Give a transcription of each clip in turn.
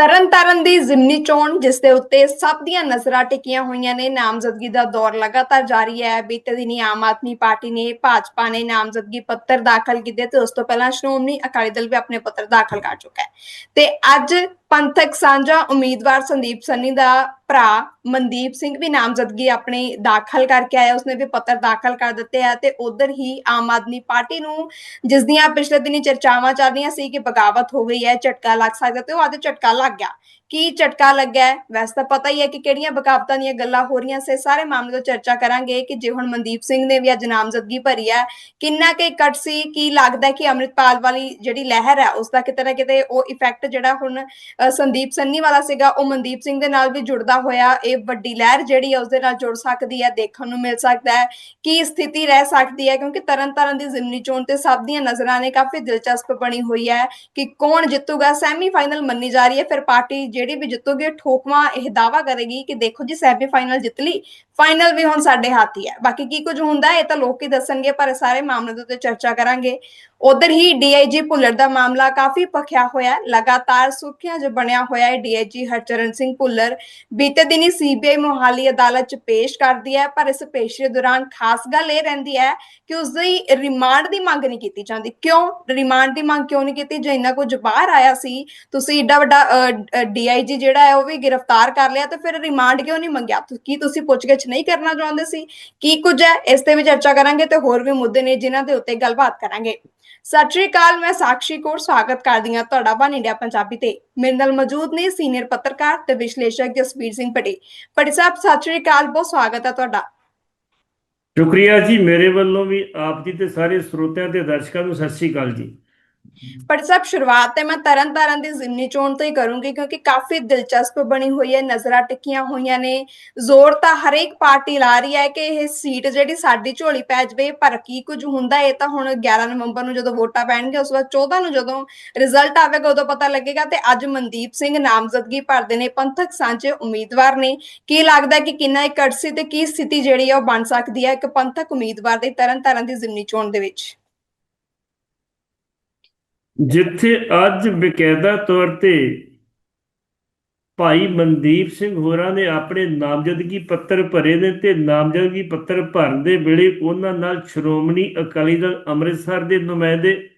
ਤਰਨਤਾਰਨ ਦੀ ਜ਼ਿਮਨੀ ਚੋਣ, ਜਿਸ ਦੇ ਉੱਤੇ ਸਭ ਦੀਆਂ ਨਜ਼ਰਾਂ ਟਿਕੀਆਂ ਹੋਈਆਂ ਨੇ। ਨਾਮਜ਼ਦਗੀ ਦਾ ਦੌਰ ਲਗਾਤਾਰ ਜਾਰੀ ਹੈ। ਬੀਤੇ ਦਿਨੀ ਆਮ ਆਦਮੀ ਪਾਰਟੀ ਨੇ ਭਾਜਪਾ ਨੇ ਨਾਮਜ਼ਦਗੀ ਪੱਤਰ ਦਾਖਲ ਕੀਤੇ ਤੇ ਉਸ ਤੋਂ ਪਹਿਲਾਂ ਸ਼੍ਰੋਮਣੀ ਅਕਾਲੀ ਦਲ ਵੀ ਆਪਣੇ ਪੱਤਰ ਦਾਖਲ ਕਰ ਚੁੱਕਾ ਹੈ। ਤੇ ਅੱਜ ਪੰਥਕ ਸਾਂਝਾ ਉਮੀਦਵਾਰ ਸੰਦੀਪ ਸੰਨੀ ਦਾ ਭਰਾ ਮਨਦੀਪ ਸਿੰਘ ਵੀ ਨਾਮਜ਼ਦਗੀ ਆਪਣੀ ਦਾਖਲ ਕਰਕੇ ਆਇਆ, ਉਸਨੇ ਵੀ ਪੱਤਰ ਦਾਖਲ ਕਰ ਦਿੱਤੇ ਆ ਤੇ ਉਧਰ ਹੀ ਆਮ ਆਦਮੀ ਪਾਰਟੀ ਨੂੰ ਜਿਸ ਦੀਆਂ ਪਿਛਲੇ ਦਿਨੀ ਚਰਚਾਵਾਂ ਚੱਲ ਰਹੀਆਂ ਸੀ ਕਿ ਬਗਾਵਤ ਹੋ ਗਈ ਹੈ, ਝਟਕਾ ਲੱਗ ਸਕਦਾ ਤੇ ਉਹ ਅੱਜ ਝਟਕਾ ਲੱਗ ਗਿਆ। ਕੀ ਝਟਕਾ ਲੱਗਾ ਹੈ? ਵੈਸੇ ਤਾਂ ਪਤਾ ਹੀ ਹੈ ਕਿ ਕਿਹੜੀਆਂ ਬਗਾਵਤਾਂ ਦੀਆਂ ਗੱਲਾਂ ਹੋ ਰਹੀਆਂ ਸੇ। ਸਾਰੇ ਮਾਮਲੇ ਤੋਂ ਚਰਚਾ ਕਰਾਂਗੇ ਕਿ ਜੇ ਹੁਣ ਮਨਦੀਪ ਸਿੰਘ ਨੇ ਵੀ ਅੱਜ ਨਾਮਜ਼ਦਗੀ ਭਰੀ ਹੈ, ਕਿੰਨਾ ਕੇ ਕੱਟ ਸੀ? ਕੀ ਲੱਗਦਾ ਕਿ ਅੰਮ੍ਰਿਤਪਾਲ ਵਾਲੀ ਜਿਹੜੀ ਲਹਿਰ ਹੈ, ਉਸ ਦਾ ਕਿਤੇ ਨਾ ਕਿਤੇ ਉਹ ਇਫੈਕਟ ਜਿਹੜਾ ਹੁਣ ਸੰਦੀਪ ਸੰਨੀ ਵਾਲਾ ਸੀਗਾ, ਉਹ ਮਨਦੀਪ ਸਿੰਘ ਦੇ ਨਾਲ ਵੀ ਜੁੜਦਾ ਹੋਇਆ। ਇਹ ਵੱਡੀ ਲਹਿਰ ਜਿਹੜੀ ਹੈ, ਉਸ ਦੇ ਨਾਲ ਜੁੜ ਸਕਦੀ ਹੈ, ਦੇਖਣ ਨੂੰ ਮਿਲ ਸਕਦਾ ਹੈ। ਕੀ ਸਥਿਤੀ ਰਹਿ ਸਕਦੀ ਹੈ? ਕਿਉਂਕਿ ਤਰਨ ਤਰਨਤਾਰਨ ਦੀ ਜ਼ਿਮਨੀ ਚੋਣ ਤੇ ਸਭ ਦੀਆਂ ਨਜ਼ਰਾਂ ਨੇ ਕਾਫੀ ਦਿਲਚਸਪ ਬਣੀ ਹੋਈ ਹੈ ਕਿ ਕੌਣ ਜਿੱਤੂਗਾ? ਸੈਮੀਫਾਈਨਲ ਮੰਨੀ ਜਾ ਰਹੀ ਹੈ। ਫਿਰ ਪਾਰਟੀ ਜਿਹੜੀ ਵੀ ਜਿੱਤੋਗੇ ਉਹ ਠੋਕਵਾਂ ਇਹ ਦਾਵਾ ਕਰੇਗੀ ਕਿ ਦੇਖੋ ਜੀ ਸੈਮੀਫਾਈਨਲ ਜਿੱਤ ਲਈ ਫਾਈਨਲ ਵੀ ਹੁਣ ਸਾਡੇ ਹੱਥ ਹੀ ਹੈ। ਬਾਕੀ ਕੀ ਕੁਝ ਹੁੰਦਾ, ਇਹ ਤਾਂ ਲੋਕ ਹੀ ਦੱਸਣਗੇ, ਪਰ ਸਾਰੇ ਮਾਮਲੇ ਦੇ ਉੱਤੇ ਚਰਚਾ ਕਰਾਂਗੇ। ਉਧਰ ਹੀ ਡੀਆਈਜੀ ਭੁੱਲਰ ਦਾ ਮਾਮਲਾ ਕਾਫੀ ਪਖਿਆ ਹੋਇਆ ਲਗਾਤਾਰ ਸੁਰਖੀਆਂ 'ਚ ਬਣਿਆ ਹੋਇਆ ਹੈ ਡੀਆਈਜੀ ਹਰਚਰਨ ਸਿੰਘ ਭੁੱਲਰ। ਬੀਤੇ ਦਿਨੀ ਸੀਬੀਆਈ ਮੋਹਾਲੀ ਅਦਾਲਤ 'ਚ ਪੇਸ਼ ਕਰਦੀ ਹੈ, ਪਰ ਇਸ ਪੇਸ਼ੀ ਦੌਰਾਨ ਖਾਸ ਗੱਲ ਇਹ ਰਹਿੰਦੀ ਹੈ ਕਿ ਉਸ ਦੀ ਰਿਮਾਂਡ ਦੀ ਮੰਗ ਨਹੀਂ ਕੀਤੀ ਜਾਂਦੀ। ਕਿਉਂ? ਰਿਮਾਂਡ ਦੀ ਮੰਗ ਕਿਉਂ ਨਹੀਂ ਕੀਤੀ? ਜੇ ਇੰਨਾ ਕੁਝ ਬਾਹਰ ਆਇਆ ਸੀ, ਤੁਸੀਂ ਏਡਾ ਵੱਡਾ ਡੀਆਈਜੀ ਜਿਹੜਾ ਹੈ, ਉਹ ਵੀ ਗ੍ਰਿਫਤਾਰ ਕਰ ਲਿਆ, ਤੇ ਫਿਰ ਰਿਮਾਂਡ ਕਿਉਂ ਨਹੀਂ ਮੰਗਿਆ? ਕੀ ਤੁਸੀਂ ਪੁੱਛਗਿੱਛ ਨਹੀਂ ਕਰਨਾ ਚਾਹੁੰਦੇ ਸੀ। ਕੀ ਕੁਝ ਹੈ? ਇਸ ਤੇ ਵੀ ਚਰਚਾ ਕਰਾਂਗੇ ਤੇ ਹੋਰ ਵੀ ਮੁੱਦੇ ਨੇ ਜਿਨ੍ਹਾਂ ਦੇ ਉੱਤੇ ਗੱਲਬਾਤ ਕਰਾਂਗੇ। ਸਤਿ ਸ਼੍ਰੀ ਅਕਾਲ, ਮੈਂ ਸਾਕਸ਼ੀ ਕੌਰ, ਸਵਾਗਤ ਕਰਦੀ ਹਾਂ ਤੁਹਾਡਾ ਵਨ ਇੰਡੀਆ ਪੰਜਾਬੀ ਤੇ। ਮੇਰੇ ਨਾਲ ਮੌਜੂਦ ਨੇ ਸੀਨੀਅਰ ਪੱਤਰਕਾਰ ਤੇ ਵਿਸ਼ਲੇਸ਼ਕ ਜਸਵੀਰ ਸਿੰਘ ਪਟੇ ਪਟੇ ਸਾਹਿਬ, ਸਤਿ ਸ਼੍ਰੀ ਅਕਾਲ, ਬਹੁਤ ਸਵਾਗਤ ਹੈ ਤੁਹਾਡਾ। ਸ਼ੁਕਰੀਆ ਜੀ, ਮੇਰੇ ਵੱਲੋਂ ਵੀ ਆਪ ਜੀ ਤੇ ਸਾਰੇ ਸਰੋਤਿਆਂ ਤੇ ਦਰਸ਼ਕਾਂ ਨੂੰ ਸਤਿ ਸ੍ਰੀ ਅਕਾਲ ਜੀ। ਪਰ ਸਭ ਸ਼ੁਰੂਆਤ ਤੇ ਮੈਂ ਤਰਨ ਤਾਰਨ ਦੀ ਜ਼ਿਮਨੀ ਚੋਣ ਤੋਂ ਹੀ ਕਰੂੰਗੀ, ਕਿਉਂਕਿ ਕਾਫੀ ਦਿਲਚਸਪ ਬਣੀ ਹੋਈ ਹੈ, ਨਜ਼ਰਾਂ ਟਿੱਕੀਆਂ ਹੋਈਆਂ ਨੇ। ਜ਼ੋਰ ਤਾਂ ਹਰੇਕ ਪਾਰਟੀ ਲਾ ਰਹੀ ਹੈ ਕਿ ਇਹ ਸੀਟ ਜਿਹੜੀ ਸਾਡੀ ਝੋਲੀ ਪੈ ਜਵੇ, ਪਰ ਕੀ ਕੁਝ ਹੁੰਦਾ, ਇਹ ਤਾਂ ਹੁਣ 11 ਨਵੰਬਰ ਨੂੰ ਜਦੋਂ ਵੋਟਾਂ ਪੈਣਗੇ, ਉਸ ਤੋਂ ਬਾਅਦ 14 ਨੂੰ ਜਦੋਂ ਰਿਜ਼ਲਟ ਆਵੇਗਾ, ਉਦੋਂ ਪਤਾ ਲੱਗੇਗਾ ਤੇ ਅੱਜ ਮਨਦੀਪ ਸਿੰਘ ਨਾਮਜ਼ਦਗੀ ਭਰਦੇ ਨੇ, ਪੰਥਕ ਸਾਂਝੇ ਉਮੀਦਵਾਰ ਨੇ। ਕੀ ਲੱਗਦਾ ਕਿ ਕਿੰਨਾ ਇੱਕ ਤੇ ਕੀ ਸਥਿਤੀ ਜਿਹੜੀ ਹੈ ਉਹ ਬਣ ਸਕਦੀ ਹੈ ਇੱਕ ਪੰਥਕ ਉਮੀਦਵਾਰ ਦੇ ਤਰਨ ਤਾਰਨ ਦੀ ਜ਼ਿਮਨੀ ਚੋਣ ਦੇ ਵਿੱਚ? ਜਿੱਥੇ ਅੱਜ ਬਕਾਇਦਾ ਤੌਰ ਤੇ ਭਾਈ ਮਨਦੀਪ ਸਿੰਘ ਹੋਰਾਂ ਨੇ ਆਪਣੇ ਨਾਮਜ਼ਦਗੀ ਪੱਤਰ ਭਰੇ ਨੇ ਤੇ ਨਾਮਜ਼ਦਗੀ ਪੱਤਰ ਭਰਨ ਦੇ ਵੇਲੇ ਉਹਨਾਂ ਨਾਲ ਸ਼੍ਰੋਮਣੀ ਅਕਾਲੀ ਦਲ ਅੰਮ੍ਰਿਤਸਰ ਦੇ ਨੁਮਾਇੰਦੇ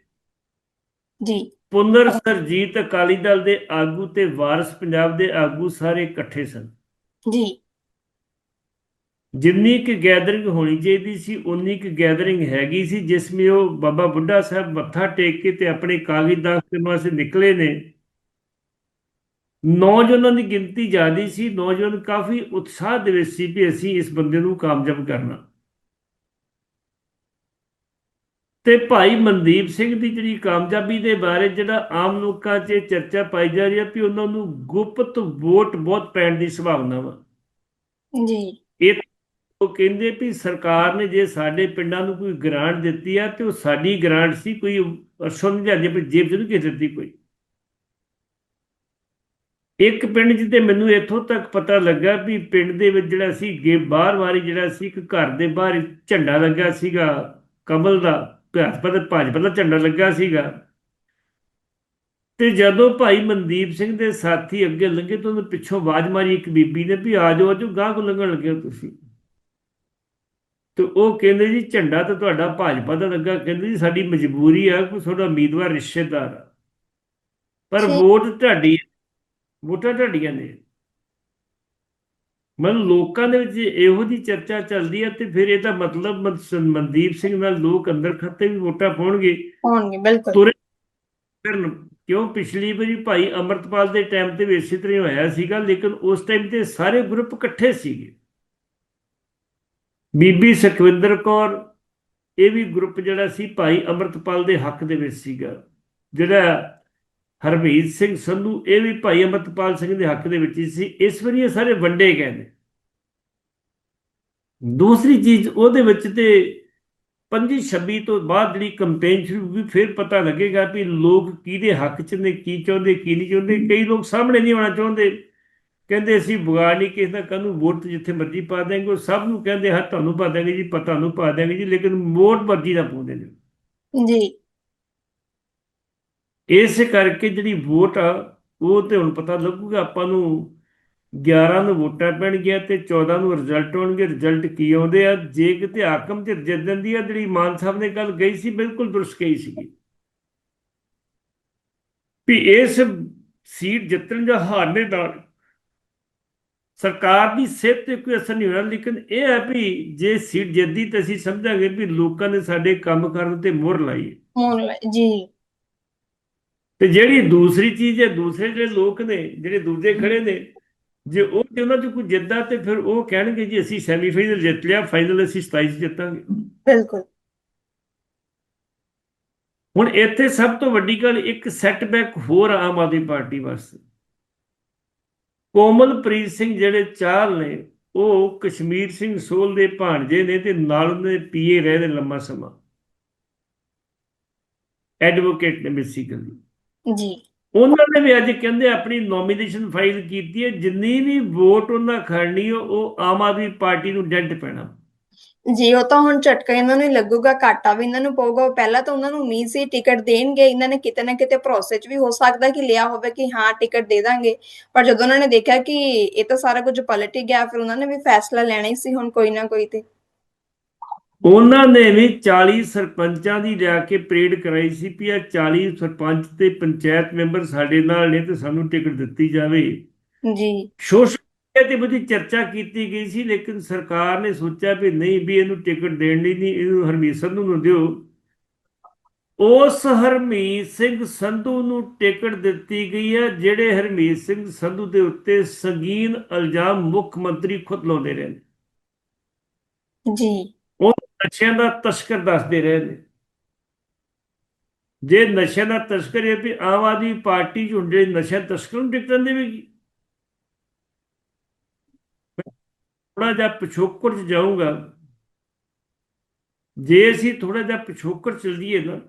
ਜੀ। ਪੁਨਰ ਸਰਜੀਤ ਅਕਾਲੀ ਦਲ ਦੇ ਆਗੂ ਤੇ ਵਾਰਿਸ ਪੰਜਾਬ ਦੇ ਆਗੂ ਸਾਰੇ ਇਕੱਠੇ ਸਨ। ਜੀ। ਜਿੰਨੀ ਕੁ ਗੈਦਰਿੰਗ ਹੋਣੀ ਚਾਹੀਦੀ ਸੀ ਉਨੀ ਕੁ ਗੈਦਰਿੰਗ ਹੈਗੀ ਸੀ ਜਿਸ ਵਿੱਚ ਉਹ ਬਾਬਾ ਬੁੱਢਾ ਸਾਹਿਬ ਮੱਥਾ ਟੇਕ ਕੇ ਤੇ ਆਪਣੇ ਕਾਗਜ਼ ਦਾਖਲੇ ਵਾਸਤੇ ਨਿਕਲੇ ਨੇ। ਨੌਜਵਾਨਾਂ ਦੀ ਗਿਣਤੀ ਜ਼ਿਆਦੀ ਸੀ ਨੌਜਵਾਨ ਕਾਫੀ ਉਤਸ਼ਾਹ ਦੇ ਵਿੱਚ ਸੀ ਵੀ ਅਸੀਂ ਇਸ ਬੰਦੇ ਨੂੰ ਕਾਮਯਾਬ ਕਰਨਾ। ਤੇ ਭਾਈ ਮਨਦੀਪ ਸਿੰਘ ਦੀ ਜਿਹੜੀ ਕਾਮਯਾਬੀ ਦੇ ਬਾਰੇ ਜਿਹੜਾ ਆਮ ਲੋਕਾਂ 'ਚ ਚਰਚਾ ਪਾਈ ਜਾ ਰਹੀ ਹੈ ਵੀ ਉਹਨਾਂ ਨੂੰ ਗੁਪਤ ਵੋਟ ਬਹੁਤ ਪੈਣ ਦੀ ਸੰਭਾਵਨਾ ਵਾ। ਜੀ। ਇਹ ਉਹ ਕਹਿੰਦੇ ਵੀ ਸਰਕਾਰ ਨੇ ਜੇ ਸਾਡੇ ਪਿੰਡਾਂ ਨੂੰ ਕੋਈ ਗ੍ਰਾਂਟ ਦਿੱਤੀ ਆ ਤੇ ਉਹ ਸਾਡੀ ਗ੍ਰਾਂਟ ਸੀ, ਕੋਈ ਅਰਸ਼ੋਂ ਨਹੀਂ ਜਾਂਦੀ ਆਪਣੀ ਜੇਬ ਚ ਕਿਸੇ ਦਿੱਤੀ ਕੋਈ। ਇੱਕ ਪਿੰਡ ਜਿੱਤੇ ਮੈਨੂੰ ਇੱਥੋਂ ਤੱਕ ਪਤਾ ਲੱਗਾ ਵੀ ਪਿੰਡ ਦੇ ਵਿੱਚ ਜਿਹੜਾ ਸੀ ਗੇ ਬਾਹਰ ਵਾਰੀ ਜਿਹੜਾ ਸੀ, ਇੱਕ ਘਰ ਦੇ ਬਾਹਰ ਝੰਡਾ ਲੱਗਾ ਸੀਗਾ, ਕਮਲ ਦਾ, ਭਾਜਪਾ ਦਾ ਭਾਜਪਾ ਦਾ ਝੰਡਾ ਲੱਗਾ ਸੀਗਾ। ਤੇ ਜਦੋਂ ਭਾਈ ਮਨਦੀਪ ਸਿੰਘ ਦੇ ਸਾਥੀ ਅੱਗੇ ਲੰਘੇ ਤਾਂ ਉਹਨੇ ਪਿੱਛੋਂ ਆਵਾਜ਼ ਮਾਰੀ ਇੱਕ ਬੀਬੀ ਨੇ ਵੀ ਆ ਜਾਓ, ਆ ਗਾਹ ਕੋ ਲੰਘਣ ਲੱਗੇ ਤੁਸੀਂ। ਤੇ ਉਹ ਕਹਿੰਦੇ ਜੀ ਝੰਡਾ ਤਾਂ ਤੁਹਾਡਾ ਭਾਜਪਾ ਦਾ ਲੱਗਾ ਕਹਿੰਦੇ ਜੀ ਸਾਡੀ ਮਜਬੂਰੀ ਆ ਕੋਈ ਤੁਹਾਡਾ ਉਮੀਦਵਾਰ ਰਿਸ਼ਤੇਦਾਰ ਆ। ਪਰ। ਵੋਟ ਤੁਹਾਡੀ। ਵੋਟਾਂ ਤੁਹਾਡੀਆਂ ਨੇ। ਮਨ ਲੋਕਾਂ ਦੇ ਵਿੱਚ ਇਹੋ ਜੀ ਚਰਚਾ ਚੱਲਦੀ ਹੈ ਤੇ ਫਿਰ ਇਹਦਾ ਮਤਲਬ ਮਨ- ਮਨਦੀਪ ਸਿੰਘ ਨਾਲ ਲੋਕ ਅੰਦਰ ਖੱਤੇ ਵੀ ਵੋਟਾਂ ਪਾਉਣਗੇ। ਹੋਣਗੇ ਬਿਲਕੁਲ। ਤੁਰੇ ਫਿਰਨ ਕਿਉਂ? ਪਿਛਲੀ ਵਾਰੀ ਭਾਈ ਅਮਰਤਪਾਲ ਦੇ ਟਾਈਮ ਤੇ ਵੀ ਇਸੇ ਤਰ੍ਹਾਂ ਹੋਇਆ ਸੀਗਾ ਲੇਕਿਨ ਉਸ ਟਾਈਮ ਤੇ ਸਾਰੇ ਗਰੁੱਪ ਇਕੱਠੇ ਸੀਗੇ। ਬੀਬੀ ਸੁਖਵਿੰਦਰ ਕੌਰ, ਇਹ ਵੀ ਗਰੁੱਪ ਜਿਹੜਾ ਸੀ ਭਾਈ ਅਮਰਤਪਾਲ ਦੇ ਹੱਕ ਦੇ ਵਿੱਚ ਸੀਗਾ। ਜਿਹੜਾ ਹਰਮੀਤ ਸਿੰਘ ਸੰਧੂ, ਇਹ ਵੀ ਭਾਈ ਅਮਰਤਪਾਲ ਸਿੰਘ ਦੇ ਹੱਕ ਦੇ ਵਿੱਚ ਹੀ ਸੀ। ਇਸ ਵਾਰੀ ਇਹ ਸਾਰੇ ਵੰਡੇ ਗਏ ਨੇ। ਦੂਸਰੀ ਚੀਜ਼ ਉਹਦੇ ਵਿੱਚ ਤੇ 25 26 ਤੋਂ ਬਾਅਦ ਜਿਹੜੀ ਕੰਪੇਨ ਸ਼ੁਰੂ ਹੋਈ, ਫਿਰ ਪਤਾ ਲੱਗੇਗਾ ਵੀ ਲੋਕ ਕਿਹਦੇ ਹੱਕ 'ਚ ਨੇ, ਕੀ ਚਾਹੁੰਦੇ, ਕੀ ਨਹੀਂ ਚਾਹੁੰਦੇ। ਕਈ ਲੋਕ ਸਾਹਮਣੇ ਨਹੀਂ ਆਉਣਾ ਚਾਹੁੰਦੇ। ਕਹਿੰਦੇ ਅਸੀਂ ਬੁਗਾ ਨਹੀਂ ਕਿਸੇ ਦਾ ਕਾਹਨੂੰ ਵੋਟ ਜਿੱਥੇ ਮਰਜ਼ੀ ਪਾ ਦੇਂਗੇ ਉਹ ਸਭ ਨੂੰ ਕਹਿੰਦੇ ਹਾਂ ਤੁਹਾਨੂੰ ਪਾ ਦੇਂਗੇ ਜੀ ਪਤਾ ਨੂੰ ਪਾ ਦੇਂਗੇ ਜੀ ਲੇਕਿਨ ਵੋਟ ਮਰਜ਼ੀ ਦਾ ਪਾਉਂਦੇ ਨੇ। ਜੀ। ਇਸ ਕਰਕੇ ਜਿਹੜੀ ਵੋਟ ਆ ਉਹ ਤੇ ਹੁਣ ਪਤਾ ਲੱਗੂਗਾ ਆਪਾਂ ਨੂੰ 11 ਨੂੰ ਵੋਟਾਂ ਪੈਣਗੀਆਂ ਤੇ 14 ਨੂੰ ਰਿਜ਼ਲਟ ਆਉਣਗੇ ਰਿਜ਼ਲਟ ਕੀ ਆਉਂਦੇ ਆ? ਜੇ ਕਿਤੇ ਹਾਕਮ ਤੇ ਜਿੱਦਣ ਦੀ ਆ ਜਿਹੜੀ ਮਾਨ ਸਾਹਿਬ ਨੇ ਗੱਲ ਗਈ ਸੀ ਬਿਲਕੁਲ ਦੁਰਸਤ ਕਹੀ ਸੀਗੀ। ਵੀ ਇਸ ਸੀਟ ਜਿੱਤਣ ਜਾਂ ਹਾਰਨੇ ਨਾਲ ਸਰਕਾਰ ਦੀ ਸਿਹਤ ਤੇ ਕੋਈ ਅਸਰ ਨਹੀਂ ਹੋਣਾ ਲੇਕਿਨ ਇਹ ਹੈ ਵੀ ਜੇ ਸੀਟ ਜਿੱਦੀ ਤਾਂ ਅਸੀਂ ਸਮਝਾਂਗੇ ਵੀ ਲੋਕਾਂ ਨੇ ਸਾਡੇ ਕੰਮ ਕਰਨ ਤੇ ਮੁਹਰ ਲਾਈ ਹੈ। ਜੀ। ਤੇ ਜਿਹੜੀ ਦੂਸਰੀ ਚੀਜ਼ ਹੈ ਦੂਸਰੇ ਜਿਹੜੇ ਲੋਕ ਨੇ ਜਿਹੜੇ ਦੂਜੇ ਖੜੇ ਨੇ ਜੇ ਉਹ ਤੇ ਉਹਨਾਂ ਚ ਕੋਈ ਜਿੱਦਾਂ ਤੇ ਫਿਰ ਉਹ ਕਹਿਣਗੇ ਜੀ ਅਸੀਂ ਸੈਮੀਫਾਈਨਲ ਜਿੱਤ ਲਿਆ ਫਾਈਨਲ ਅਸੀਂ 27 ਚ ਜਿੱਤਾਂਗੇ। ਬਿਲਕੁਲ। ਹੁਣ ਇੱਥੇ ਸਭ ਤੋਂ ਵੱਡੀ ਗੱਲ ਇੱਕ ਸੈਟਬੈਕ ਹੋਰ ਆਮ ਆਦਮੀ ਪਾਰਟੀ ਵਾਸਤੇ। ਕੋਮਲਪ੍ਰੀਤ ਸਿੰਘ ਜਿਹੜੇ ਚਾਲ ਨੇ ਉਹ ਕਸ਼ਮੀਰ ਸਿੰਘ ਸੋਲ ਦੇ ਭਾਣਜੇ ਨੇ ਤੇ ਨਾਲ ਉਹਨੇ ਪੀਏ ਰਹੇ ਨੇ ਲੰਮਾ ਸਮਾਂ। ਐਡਵੋਕੇਟ ਨੇ ਬੇਸਿਕਲੀ ਜੀ। ਉਹਨਾਂ ਨੇ ਵੀ ਅੱਜ ਕਹਿੰਦੇ ਆਪਣੀ ਨੋਮੀਨੇਸ਼ਨ ਫਾਈਲ ਕੀਤੀ ਹੈ ਜਿੰਨੀ ਵੀ ਵੋਟ ਉਹਨਾਂ ਖੜਨੀ ਉਹ ਆਮ ਆਦਮੀ ਪਾਰਟੀ ਨੂੰ ਡੈਂਟ ਪੈਣਾ। ਜੀ ਉਹ ਤਾਂ ਹੁਣ ਝਟਕਾ ਇਹਨਾਂ ਨੂੰ ਹੀ ਲੱਗੂਗਾ ਘਾਟਾ ਵੀ ਇਹਨਾਂ ਨੂੰ ਪਊਗਾ ਪਹਿਲਾਂ ਤਾਂ ਉਹਨਾਂ ਨੂੰ ਉਮੀਦ ਸੀ ਟਿਕਟ ਦੇਣਗੇ ਇਹਨਾਂ ਨੇ ਕਿਤੇ ਨਾ ਕਿਤੇ ਭਰੋਸੇ 'ਚ ਵੀ ਹੋ ਸਕਦਾ ਕਿ ਲਿਆ ਹੋਵੇ ਕਿ ਹਾਂ ਟਿਕਟ ਦੇ ਦਾਂਗੇ। ਪਰ ਜਦੋਂ ਉਹਨਾਂ ਨੇ ਦੇਖਿਆ ਕਿ ਇਹ ਤਾਂ ਸਾਰਾ ਕੁਝ ਪਲਟ ਹੀ ਗਿਆ ਫਿਰ ਉਹਨਾਂ ਨੇ ਵੀ ਫੈਸਲਾ ਲੈਣਾ ਹੀ ਸੀ ਹੁਣ ਕੋਈ ਨਾ ਕੋਈ ਤੇ। ਉਹਨਾਂ ਨੇ ਵੀ 40 ਸਰਪੰਚਾਂ ਦੀ ਲਿਆ ਕੇ ਪਰੇਡ ਕਰਾਈ ਸੀ ਵੀ ਇਹ 40 ਸਰਪੰਚ ਤੇ ਪੰਚਾਇਤ ਮੈਂਬਰ ਸਾਡੇ ਨਾਲ ਨੇ ਤੇ ਸਾਨੂੰ ਟਿਕਟ ਦਿੱਤੀ ਜਾਵੇ। ਜੀ। ਸੋਸ਼ਲ ਮੀਡੀਆ ਤੇ ਬੜੀ ਚਰਚਾ ਕੀਤੀ ਗਈ ਸੀ ਲੇਕਿਨ ਸਰਕਾਰ ਨੇ ਸੋਚਿਆ ਵੀ ਨਹੀਂ ਵੀ ਇਹਨੂੰ ਟਿਕਟ ਦੇਣ ਲਈ ਨਹੀਂ ਇਹਨੂੰ ਹਰਮੀਤ ਸੰਧੂ ਨੂੰ ਦਿਓ। ਉਸ ਹਰਮੀਤ ਸਿੰਘ ਸੰਧੂ ਨੂੰ ਟਿਕਟ ਦਿੱਤੀ ਗਈ ਹੈ ਜਿਹੜੇ ਹਰਮੀਤ ਸਿੰਘ ਸੰਧੂ ਦੇ ਉੱਤੇ ਸੰਗੀਨ ਇਲਜ਼ਾਮ ਮੁੱਖ ਮੰਤਰੀ ਖੁਦ ਲਾਉਂਦੇ ਰਹੇ ਨੇ। ਜੀ। ਉਹ ਨਸ਼ਿਆਂ ਦਾ ਤਸਕਰ ਦੱਸਦੇ ਰਹੇ ਨੇ। ਜੇ ਨਸ਼ਿਆਂ ਦਾ ਤਸਕਰ ਇਹ ਵੀ ਆਮ ਆਦਮੀ ਪਾਰਟੀ ਚ ਹੁੰਦੇ ਨਸ਼ਾ ਤਸਕਰ ਨੂੰ ਟਿਕਟਾਂ ਦੇਵੇਗੀ ਥੋੜਾ ਜਿਹਾ ਪਿਛੋਕੜ ਚ ਜਾਊਂਗਾ। ਜੇ ਅਸੀਂ ਥੋੜਾ ਜਿਹਾ ਪਿਛੋਕੜ ਚੱਲ ਜਾਈਏ ਨਾ